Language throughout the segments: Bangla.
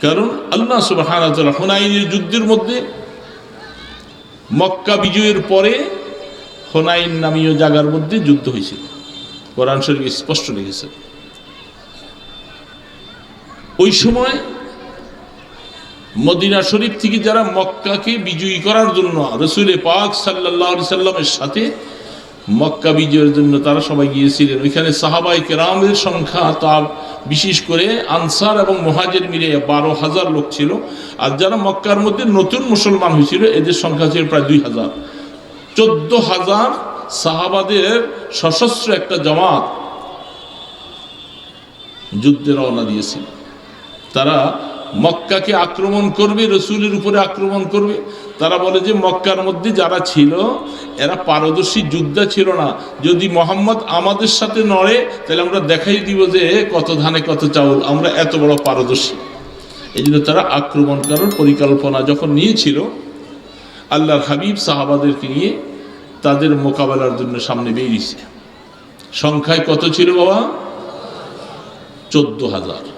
কারণ আল্লাহ সুবাহ হুনাইনের যুদ্ধের মধ্যে মক্কা বিজয়ের পরে হোনাইন নামীয় জায়গার মধ্যে যুদ্ধ হয়েছিল। কোরআন শরীফ স্পষ্ট লিখেছে। ওই সময় মদিনা শরীফ থেকে যারা মক্কাকে বিজয়ী করার জন্য রসুলে পাক সাল্লাহ সাল্লামের সাথে মক্কা বিজয়ের জন্য তারা সবাই গিয়েছিলেন। ওইখানে সাহাবাই কেরামের সংখ্যা তার বিশেষ করে আনসার এবং মহাজের মিলে বারো হাজার লোক ছিল। আর যারা মক্কার মধ্যে নতুন মুসলমান হয়েছিল, এদের সংখ্যা ছিল প্রায় দুই হাজার। চোদ্দ হাজার সাহাবাদের সশস্ত্র একটা জামাত যুদ্ধে রওনা দিয়েছিল। তারা মক্কাকে আক্রমণ করবে, রসুলের উপরে আক্রমণ করবে। তারা বলে যে, মক্কার মধ্যে যারা ছিল, এরা পারদর্শী যোদ্ধা ছিল না। যদি মোহাম্মদ আমাদের সাথে নড়ে, তাহলে আমরা দেখাই দিব যে কত ধানে কত চাউল, আমরা এত বড় পারদর্শী। এই জন্য তারা আক্রমণ করার পরিকল্পনা যখন নিয়েছিল, আল্লাহর হাবিব সাহাবাদেরকে নিয়ে তাদের মোকাবেলার জন্য সামনে বেরিয়েছে। সংখ্যায় কত ছিল বাবা? চোদ্দ হাজার।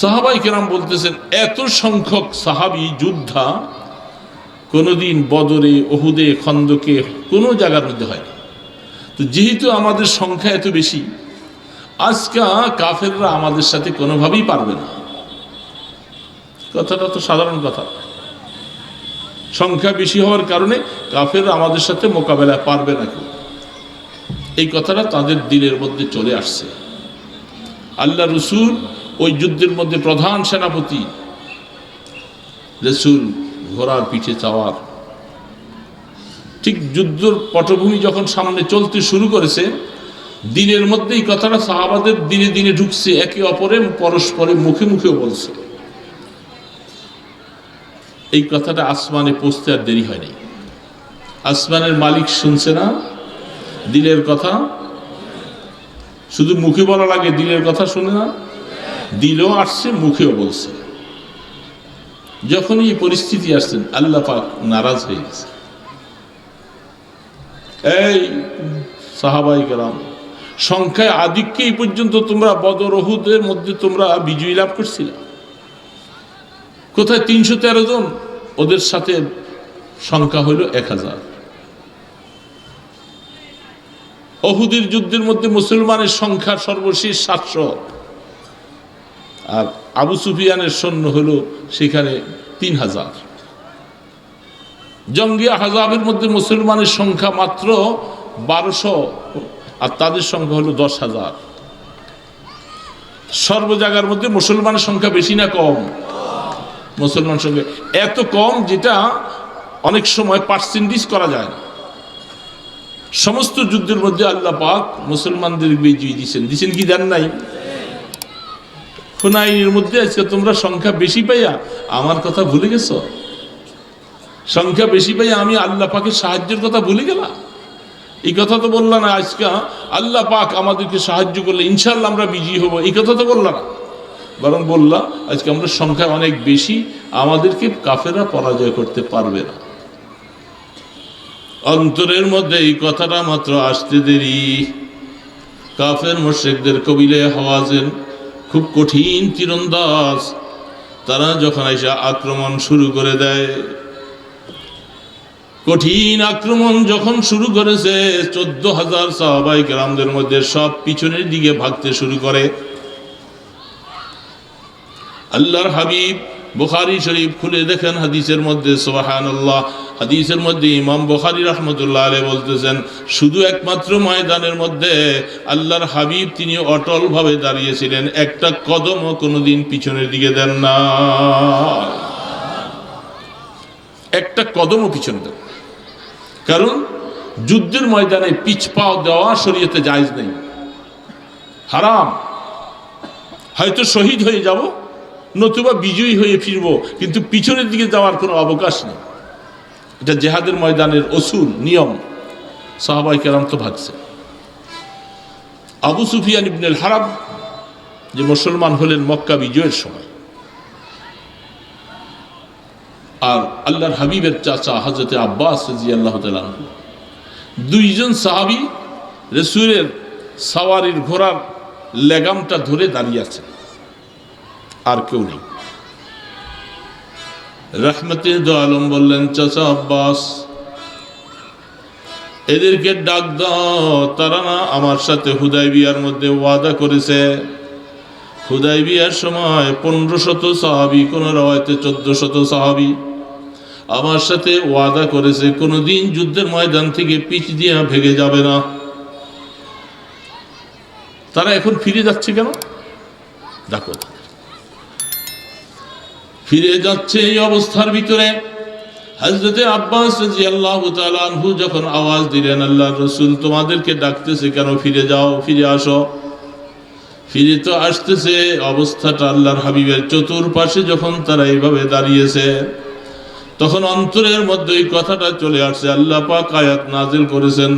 সাহাবাই কেরাম বলতেছেন, এত সংখ্যক সাহাবি যোদ্ধা কোনোদিন বদরে ওহুদে খন্দকে কোনো জায়গার মধ্যে হয় তো যেহেতু আমাদের সংখ্যা এত বেশি, আজকা কাফেররা আমাদের সাথে কোনোভাবেই পারবে না। কথাটা তো সাধারণ কথা। সংখ্যা বেশি হওয়ার কারণে কাফেররা আমাদের সাথে মোকাবেলায় পারবে না কেউ। এই কথাটা তাদের দিলের মধ্যে চলে আসছে। আল্লাহ রসুল ওই যুদ্ধের মধ্যে প্রধান সেনাপতি রসুল ঘোড়ার পিঠে চাওয়ার। ঠিক যুদ্ধর পটভূমি যখন সামনে চলতে শুরু করেছে, দিনের মধ্যে এই কথাটা সাহাবাদের দিনে দিনে ঢুকছে, একে অপরে পরস্পরে মুখে মুখেও বলছে। এই কথাটা আসমানে পৌঁছতে আর দেরি হয়নি। আসমানের মালিক শুনছে না, দিলের কথা, শুধু মুখে বলা লাগে দিলের কথা শুনে না দিলেও আসছে, মুখেও বলছে। যখন এই পরিস্থিতি আসছেন আল্লাহ পাক নারাজ হয়ে গেছে। এই সাহাবাই গেলাম সংখ্যায় আধিক্যে এই পর্যন্ত তোমরা বদর ওহুদের মধ্যে তোমরা বিজয়ী লাভ করছিলে। কোথায় তিনশো তেরো জন, ওদের সাথে সংখ্যা হইল এক হাজার। অহুদের যুদ্ধের মধ্যে মুসলমানের সংখ্যা সর্বশেষ সাতশো। আর আবু সুফিয়ানের সৈন্য হলো সেখানে তিন হাজার। জঙ্গিয়া হাজাবের মধ্যে মুসলমানের সংখ্যা মাত্র বারোশো, আর তাদের সংখ্যা হলো দশ হাজার। সর্ব জায়গার মধ্যে মুসলমানের সংখ্যা বেশি না কম? মুসলমান সংখ্যা এত কম যেটা অনেক সময় পার্সেন্টেজ করা যায় না। সমস্ত যুদ্ধের মধ্যে আল্লাহ পাক মুসলমানদের বিজয়ী দিচ্ছেন দিচ্ছেন কি দেন নাই? হুনাইনের মধ্যে আজকে তোমরা সংখ্যা বেশি পাইয়া আমার কথা ভুলে গেছ? সংখ্যা বেশি পাইয়া আমি আল্লাহ পাকের সাহায্যের কথা ভুলে গেলাম? এই কথা তো বললাম না আজকে আল্লাহ পাক আমাদেরকে সাহায্য করলে ইনশাল্লাহ আমরা বিজয়ী হব। এই কথা তো বললাম না। বরং বললাম, আজকে আমরা সংখ্যা অনেক বেশি, আমাদেরকে কাফেরা পরাজয় করতে পারবে না। অন্তরের মধ্যে এই কথাটা মাত্র আসতে দেরি। কাফের মোশেকদের কবিলে হওয়াজেন খুব কঠিন তীরন্দাজ। তারা যখন এসে আক্রমণ শুরু করে দেয়, কঠিন আক্রমণ যখন শুরু করেছে, চোদ্দ হাজার সাহাবাই গ্রামদের মধ্যে সব পিছনের দিকে ভাগতে শুরু করে। আল্লাহর হাবিব বুখারি শরীফ খুলে দেখেন, হাদিসের মধ্যে সোহান আল্লাহ হাদিসের মধ্যে ইমাম বুখারি রহমতুল্লাহ আলে বলতেছেন, শুধু একমাত্র ময়দানের মধ্যে আল্লাহর হাবিব তিনি অটলভাবে দাঁড়িয়েছিলেন, একটা কদমও কোনোদিন পিছনের দিকে দেন না। একটা কদমও পিছনে দেন কারণ, যুদ্ধের ময়দানে পিছপাও দেওয়া শরীয়তে জায়জ নেই। হারাম। হয়তো শহীদ হয়ে যাব নতুবা বিজয়ী হয়ে ফিরব, কিন্তু পিছনের দিকে যাওয়ার কোনো অবকাশ নেই। এটা জেহাদের ময়দানের অসুল নিয়ম। সাহাবাই কেরাম তো ভাগছে আবু সুফিয়ান ইবনুল হারাব যে মুসলমান হলেন মক্কা বিজয়ের সময়, আর আল্লাহর হাবিবের চাচা হজরতে আব্বাস রাজি আল্লাহ দুইজন সাহাবি রসুলের সাওয়ারির ঘোড়ার লেগামটা ধরে দাঁড়িয়ে আছে আর কেউ নেই। রহমতে আলম বললেন, চাচা আব্বাস, এদেরকে ডাক দাও। তারা না আমার সাথে হুদাই বিয়ার মধ্যে ওয়াদা করেছে। হুদাই বিয়ার সময় পনেরো শত সাহাবি, কোন রাওয়ায়তে চোদ্দ শত সাহাবি আমার সাথে ওয়াদা করেছে। কোনোদিন যুদ্ধের ময়দান থেকে পিচ দিয়ে ভেঙে যাবে না। তারা এখন ফিরে যাচ্ছে কেন? দেখো ফিরে যাচ্ছে এই অবস্থার ভিতরে। হজরতে আব্বাস যখন আওয়াজ দিলেন, আল্লাহর রাসূল তোমাদেরকে ডাকতেছে, কেন ফিরে যাও, ফিরে আসো? ফিরে তো আসতেছে, অবস্থাটা আল্লাহর হাবিবের চতুর্পাশে যখন তারা এইভাবে দাঁড়িয়েছে, তখন অন্তরের মধ্যে এই কথাটা চলে আসছে, আল্লাহ পাক আয়াত নাজিল করেছেন।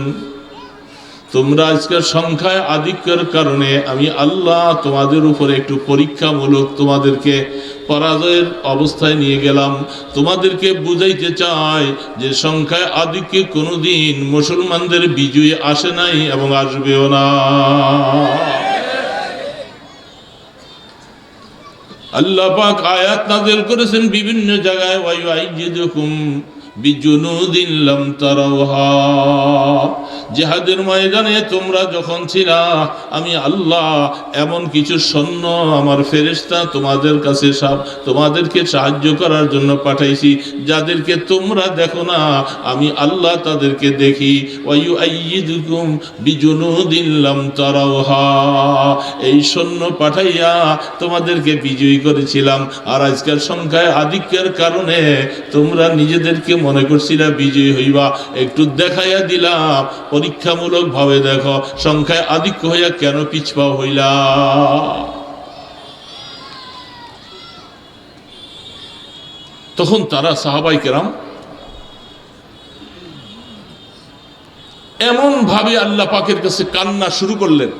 তোমরা আজকের সংখ্যায় আধিক্যের কারণে আমি আল্লাহ তোমাদের উপরে একটু পরীক্ষামূলক তোমাদেরকে পরাজয়ের অবস্থায় নিয়ে গেলাম। তোমাদেরকে বুঝাইতে চাই যে সংখ্যায় আদিকে কোনোদিন মুসলমানদের বিজয়ী আসে নাই এবং আসবেও না। আল্লাহ পাক আয়াত নাজিল করেছেন বিভিন্ন জায়গায় ওয়ায়ু তারাওহা। ময়দানে তোমরা যখন ছিলা, আমি আল্লাহ এমন কিছু সৈন্য আমার ফেরেশতা তোমাদের কাছে সব তোমাদেরকে সাহায্য করার জন্য পাঠাইছি, যাদেরকে তোমরা দেখো না, আমি আল্লাহ তাদেরকে দেখি। এই সৈন্য পাঠাইয়া তোমাদেরকে বিজয়ী করেছিলাম। আর আজকের সংখ্যায় আধিক্যের কারণে তোমরা নিজেদেরকে মনে করছিলা বিজয়ী হইবা। একটু দেখাইয়া দিলাম, পরীক্ষামূলক ভাবে দেখো, সংখ্যায় আধিক্য হইয়া কেন পিছপা হইলা? তখন তারা সাহাবাই কেরাম এমন ভাবে আল্লাহ পাকের কাছে কান্না শুরু করলেন।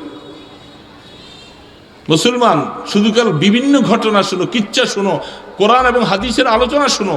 মুসলমান, শুধু কেন বিভিন্ন ঘটনা শুনো, কিচ্ছা শুনো, কোরআন এবং হাদিসের আলোচনা শুনো।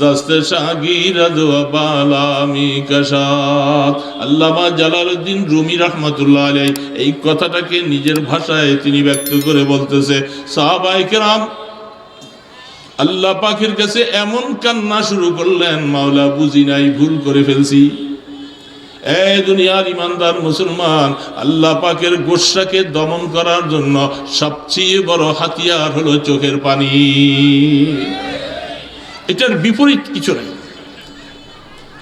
দস্ত শাগিরদ বালামি কশাত। আল্লামা জালালউদ্দিন রুমি রহমতুল্লাহ এই কথাটাকে নিজের ভাষায় তিনি ব্যক্ত করে বলতেছে সাহাবাই কেরাম, আল্লাহ পাখির কাছে এমন কান্না শুরু করলেন, মাওলা বুঝি নাই, ভুল করে ফেলছি। এ দুনিয়ার ইমানদার মুসলমান, আল্লাহ পাকের গোসাকে দমন করার জন্য সবচেয়ে বড় হাতিয়ার হলো চোখের পানি। এটার বিপরীত কিছু নাই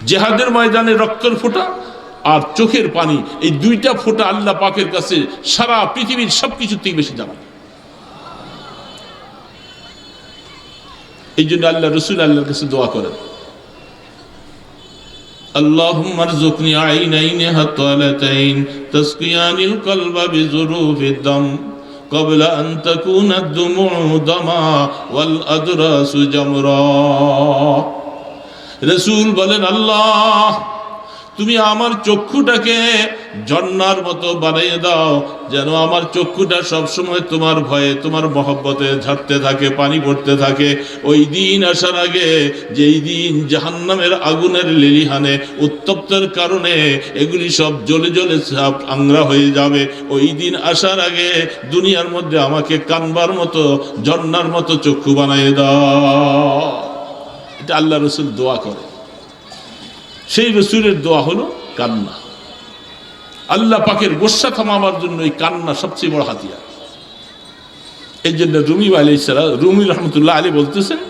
জেহাদের ময়দানে রক্তের ফোঁটা আর চোখের পানি এই দুইটা ফোঁটা আল্লাহ পাকের কাছে সারা পৃথিবীর সব কিছুর থেকে বেশি দাম এই জন্য আল্লাহ রসুল আল্লাহর কাছে দোয়া করেন اللهم ارزقني عينين هطالتين تسقيان القلب بظروف الدم قبل أن تكون الدموع دما والأدراس جمرا. رسول بلن الله তুমি আমার চক্ষুটাকে জন্নার মতো বানিয়ে দাও, যেন আমার চক্ষুটা সবসময় তোমার ভয়ে, তোমার মহব্বতে ঝাড়তে থাকে, পানি পড়তে থাকে। ওই দিন আসার আগে, যেই দিন জাহান্নামের আগুনের লিলিহানে উত্তপ্তের কারণে এগুলি সব জ্বলে জ্বলে সব আংরা হয়ে যাবে, ওই দিন আসার আগে দুনিয়ার মধ্যে আমাকে কানবার মতো, জন্নার মতো চক্ষু বানিয়ে দাও। এটা আল্লাহ রসুল দোয়া করে। সেই রসুলের দোয়া হলো কান্না। আল্লাহ পাকের গোসা থামাবার জন্য এই কান্না সবচেয়ে বড় হাতিয়ার এই জন্য রুমি আলী ইসারা রুমি রহমতুল্লাহ আলী বলতেছেন,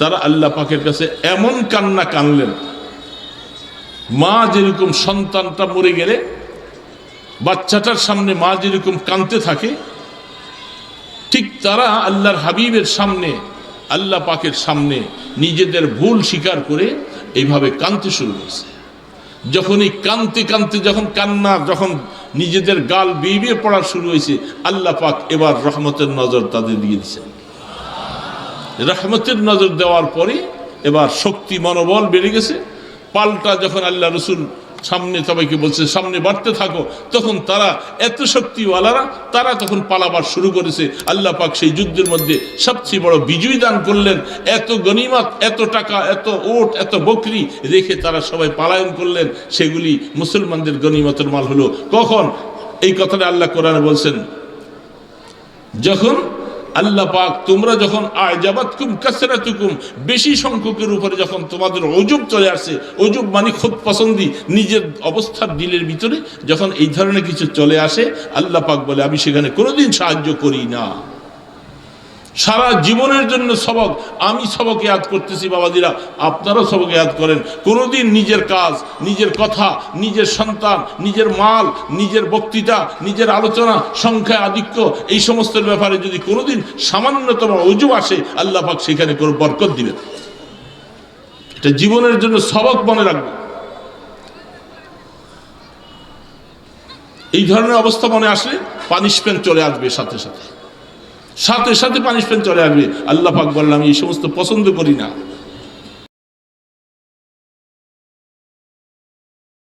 তারা আল্লাহ পাকের কাছে এমন কান্না কানলেন, মা যেরকম সন্তানটা মরে গেলে, বাচ্চাটার সামনে মা যেরকম কানতে থাকে, ঠিক তারা আল্লাহর হাবিবের সামনে, আল্লাহ পাকের সামনে নিজেদের ভুল স্বীকার করে এইভাবে কান্তি শুরু করেছে যখন এই কান্তি কানতে যখন কান্না, যখন নিজেদের গাল বিয়ে পড়া শুরু হয়েছে, আল্লাহ পাক এবার রহমতের নজর তাদের দিয়ে দিচ্ছে রহমতের নজর দেওয়ার পরে এবার শক্তি, মনোবল বেড়ে গেছে। পাল্টা যখন আল্লাহ রসুল সামনে সবাইকে বলছে, সামনে বাড়তে থাকো। তখন তারা এত শক্তিওয়ালারা, তারা তখন পালাবার শুরু করেছে। আল্লাহ পাক সেই যুদ্ধের মধ্যে সবচেয়ে বড় বিজয়ী দান করলেন। এত গনিমত, এত টাকা, এত ওট, এত বকরি রেখে তারা সবাই পালায়ন করলেন। সেগুলি মুসলমানদের গনিমতের মাল হলো। কখন? এই কথাটা আল্লাহ কোরআনে বলছেন, যখন আল্লাহ পাক, তোমরা যখন আজাবাতকুম কাসরাতুকুম, বেশি সংখ্যকের উপরে যখন তোমাদের অজুব চলে আসে অজুব মানে খুব পছন্দি, নিজের অবস্থার দিলের ভিতরে যখন এই ধরনের কিছু চলে আসে, আল্লাহ পাক বলে, আমি সেখানে কোনোদিন সাহায্য করি না। সারা জীবনের জন্য সবক, আমি সবক ইয়াদ করতেছি বাবাজিরা, আপনারাও সবক ইয়াদ করেন। কোনোদিন নিজের কাজ, নিজের কথা, নিজের সন্তান, নিজের মাল, নিজের বক্তৃতা, নিজের আলোচনা সংখ্যা আধিক্য, এই সমস্ত ব্যাপারে যদি কোনোদিন সামান্যতম অজু আসে, আল্লাহ পাক সেখানে কোনো বরকত দিবেন। এটা জীবনের জন্য সবক মনে রাখবে এই ধরনের অবস্থা মনে আসলে পানিশমেন্ট চলে আসবে সাথে সাথে। সাথে সাথে পানিশমেন্ট চলে আসবে। আল্লাহ পাক বললাম এই সমস্ত পছন্দ করি না।